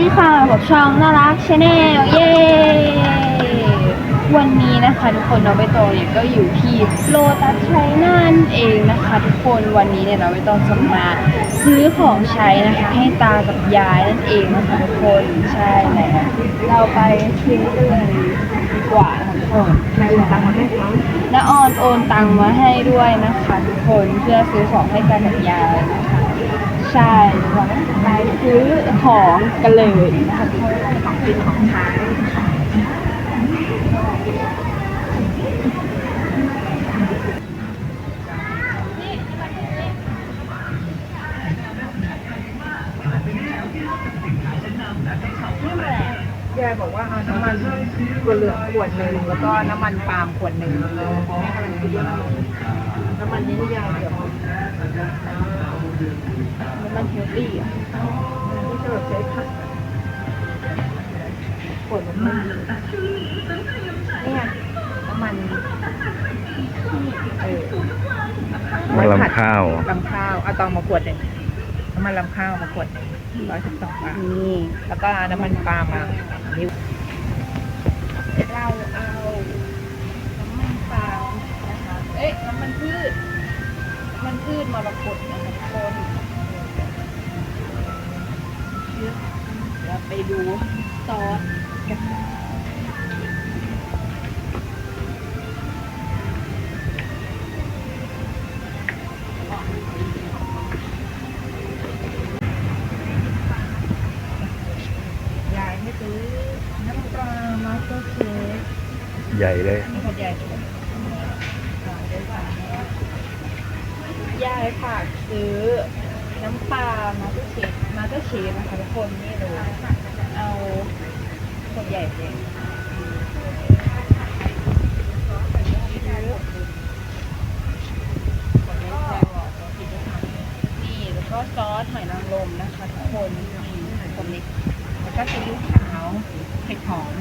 ดีค่ะผมช่องน่ารักชาแนลเย้ วันนี้นะคะทุกคนน้องใบตองเนี่ยก็อยู่ที่โลตัสไชน่านเองนะคะ ทุกคนวันนี้เนี่ยน้องใบตองจะมาซื้อของใช้นะคะ ให้ตากับยายนั่นเองนะคะทุกคนใช่แล้วเราไปซื้อกันเลยดีกว่าค่ะทุกคนแม่โอนตังมาให้เขาน้าออนโอนตังมาให้ด้วยนะคะ ทุกคนเพื่อซื้อของให้ตากับยายนะคะ ใช่ไปซื้อของกันเลยนะคะทุกคนของกินของใช้ยายบอกว่าเอาน้ำมันตัวเหลืองขวดหนึ่งแล้วก็น้ำมันปาล์มขวดหนึ่งน้ำมันนี้ยายเดี๋ยว มันเฮลตี้อะที่จะแบบใช้ผักขวดมันไม่ดีนี่ไงน้ำมันเออมาลำข้าวลำข้าวเอาตองมาขวดหนึ่งน้ำมันลำข้าวมาขวดหนึ่งร้อยสิบสองบาทนี่แล้วก็น้ำมันปาล์มมานิ้วเราเอาน้ำมันปาล์มนะคะเอ๊ะน้ำมันพืชน้ำมัน พืชมรกตนะคะทุกคนเดี๋ยวไปดูซอสกันยายให้ซื้อน้ำปลามาตอร์เชฟใหญ่เลย นี่คนใหญ่สุด ยาย ฝากซื้อน้ำปลามาเตอร์เชฟมาเตอร์เชฟนะคะทุกคนนี่เลยเอาขวดใหญ่เลยนี่แล้วก็ซอสหอยนางรมนะคะทุกคนนี่คนเล็กแล้วก็ซีอิ๊วขาวเห็ดหอม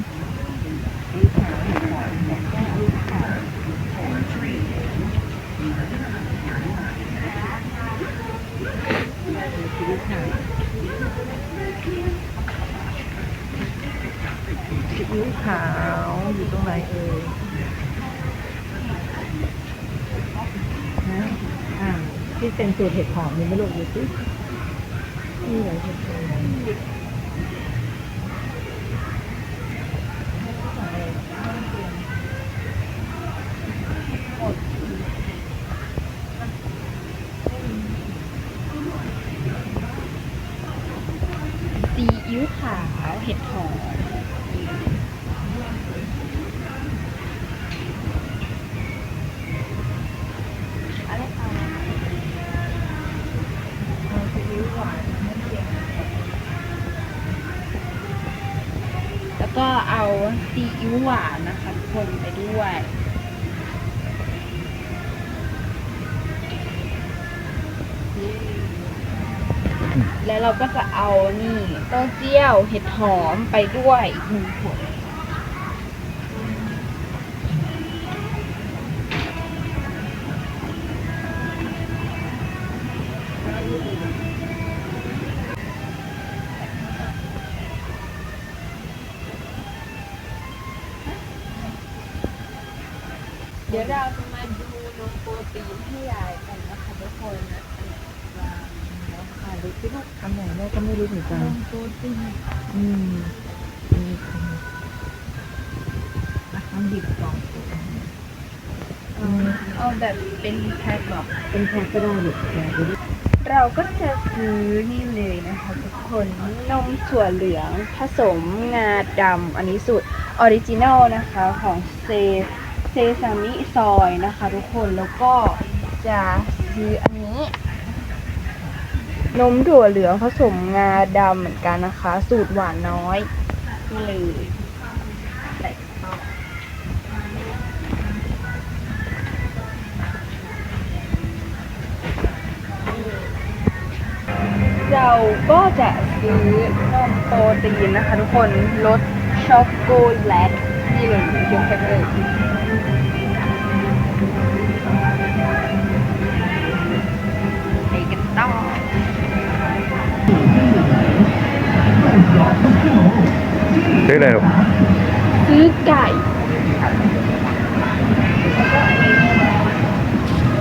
ที่เป็นสูตรเห็ดหอมมีไหม่ลูกดูสินี่เลยเห็ดหอมซีอิ๊วขาวเห็ดหอม อิ๊วหวานนะคะทุกคนไปด้วยแล้วเราก็จะเอานี่เต้าเจี้ยวเห็ดหอมไปด้วยอีกหนึ่งขวด ดี๋ยวเราจะมาดูนมโปรตีนให้ยายกันนะคะทุกคนนะค่ะดูสิลูกคำไหนแม่ก็ไม่รู้เหมือนกันนมโปรตีนอืมมีคำนะคำดิบสองเอาแบบเป็นแพ็คแบบเป็นแพ็คก็ได้ลูกแต่ดูดิเราก็จะซื้อนี่เลยนะคะทุกคนนมถั่วเหลืองผสมงาดำอันนี้สูตรออริจินัลนะคะของเซ เซซามิซอยนะคะทุกคนแล้วก็จะซื้ออันนี้ นมถั่วเหลืองผสมงาดำเหมือนกันนะคะ สูตรหวานน้อยนี่เลยเข้าเราก็จะซื้อนมโปรตีนนะคะทุกคนรสช็อกโกแลตนี่เลยยกไปเลย ไปกันต่อซื้ออะไรครับซื้อไก่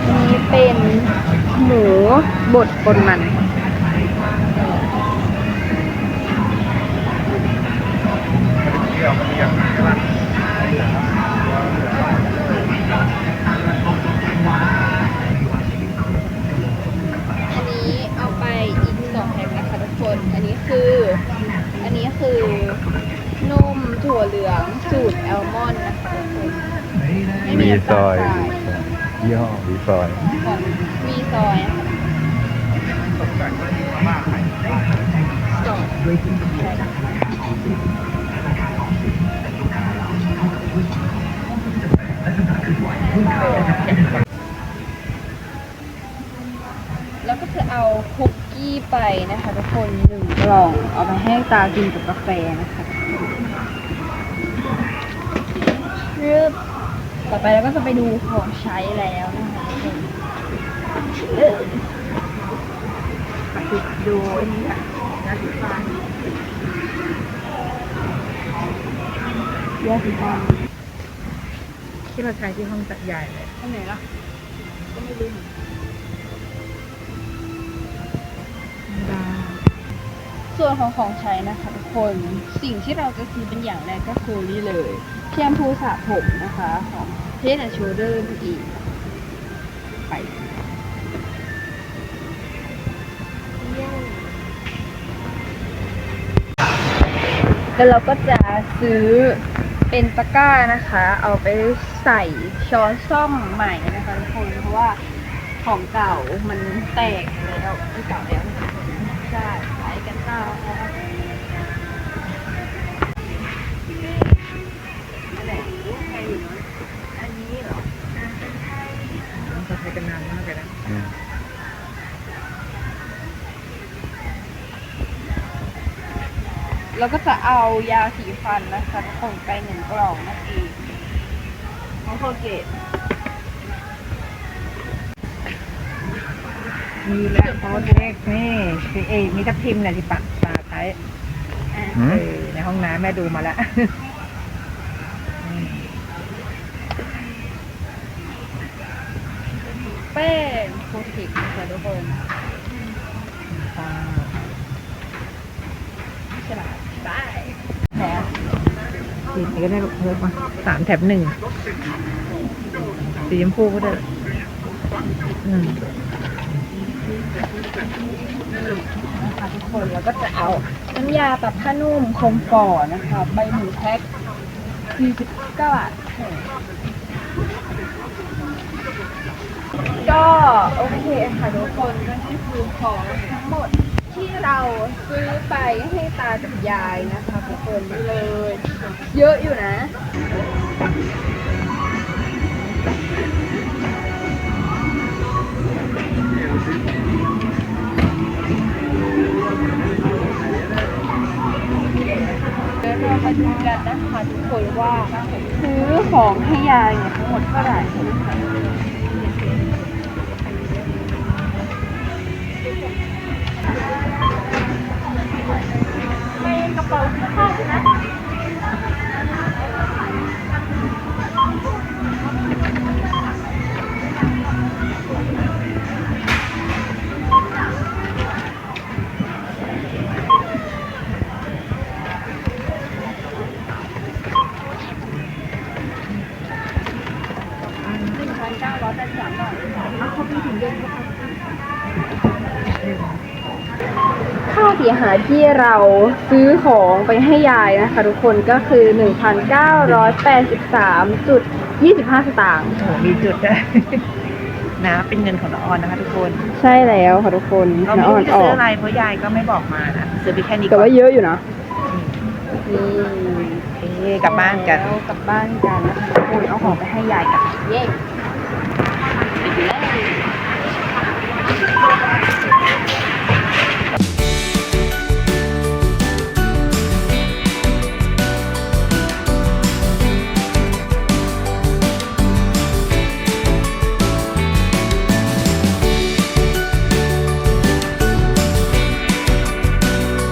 อันนี้เป็นหมูบดปนมัน ถั่วเหลืองสูตรแอลมอนด์นะคะทุกคนไม่มีมีน้ำซตาอลยทรายยี่ห้อมีซอย ของมีซอยนะคะซอยแล้วก็จะเอาคุกกี้ไปนะคะทุกคนหนึ่งกล่องเอาไปให้ตากินกับกาแฟนะคะ รึบต่อไปเราก็จะไปดูของใช้แล้วนะคะดูอันนี้ค่ะยาสีฟันยาสีฟันที่เราใช้ที่ห้องจัดใหญ่เลยที่ไหนล่ะก็ไม่รู้ ส่วนของของใช้นะคะทุกคนสิ่งที่เราจะซื้อเป็นอย่างแรกก็คือนี่เลยแชมพูสระผมนะคะของเทสโชเดอร์นั่นเองไปแล้วเราก็จะซื้อเป็นตะกร้านะคะ เอาไปใส่ช้อนซ่อมใหม่นะคะทุกคนเพราะว่าของเก่ามันแตกแล้วที่เก่าแล้วใช่ เหรอเราใช้กันนานมากเลยนะอืมแล้วก็จะเอายาสีฟันนะคะทุกคนไปหนึ่งกล่องนั่นเองของโคเกต มีแล้วโค้ดเล็กนี่คือเอมีทับทิมเนี่ยที่ปะตาใช้อะอืเอมอในห้องน้ำแม่ดูมาแล้วแป้งโคเทคนะคะทุกคนฉลาดได้แหมสีไหนก็ได้ลูกเพิ่มมาสามแถบหนึ่งสีชมพูก็ได้อืม นะคะทุกคนแล้วก็จะเอาน้ำยาปรับผ้านุ่มคมก่อนนะคะ ใบหนึ่งแพ็ค49บาทก็โอเคค่ะทุกคนก็นี่คือของทั้งหมดที่เราซื้อไปให้ตากับยายนะคะทุกคนเลย เยอะอยู่นะ ของให้ยายเนี่ยทั้งหมดเท่าไหร่ เสียหายที่เราซื้อของไปให้ยายนะคะทุกคนก็คือ 1,983.25 สตางค์โอ้โหมีจุดด้วยนะเป็นเงินของน้องออนนะคะทุกคนใช่แล้วค่ะทุกคนเราไม่น้ำอ่อนรู้จะออซื้อก อะไรเพราะยายก็ไม่บอกมานะซื้อไปแค่นี้ก่แต่อนว่าเยอะอยู่นะนี่เอ๊ะกลับบ้านกัน แล้วกลับบ้านกันนะคะทุกคนเอาของไปให้ยายกันเย้ไปเลย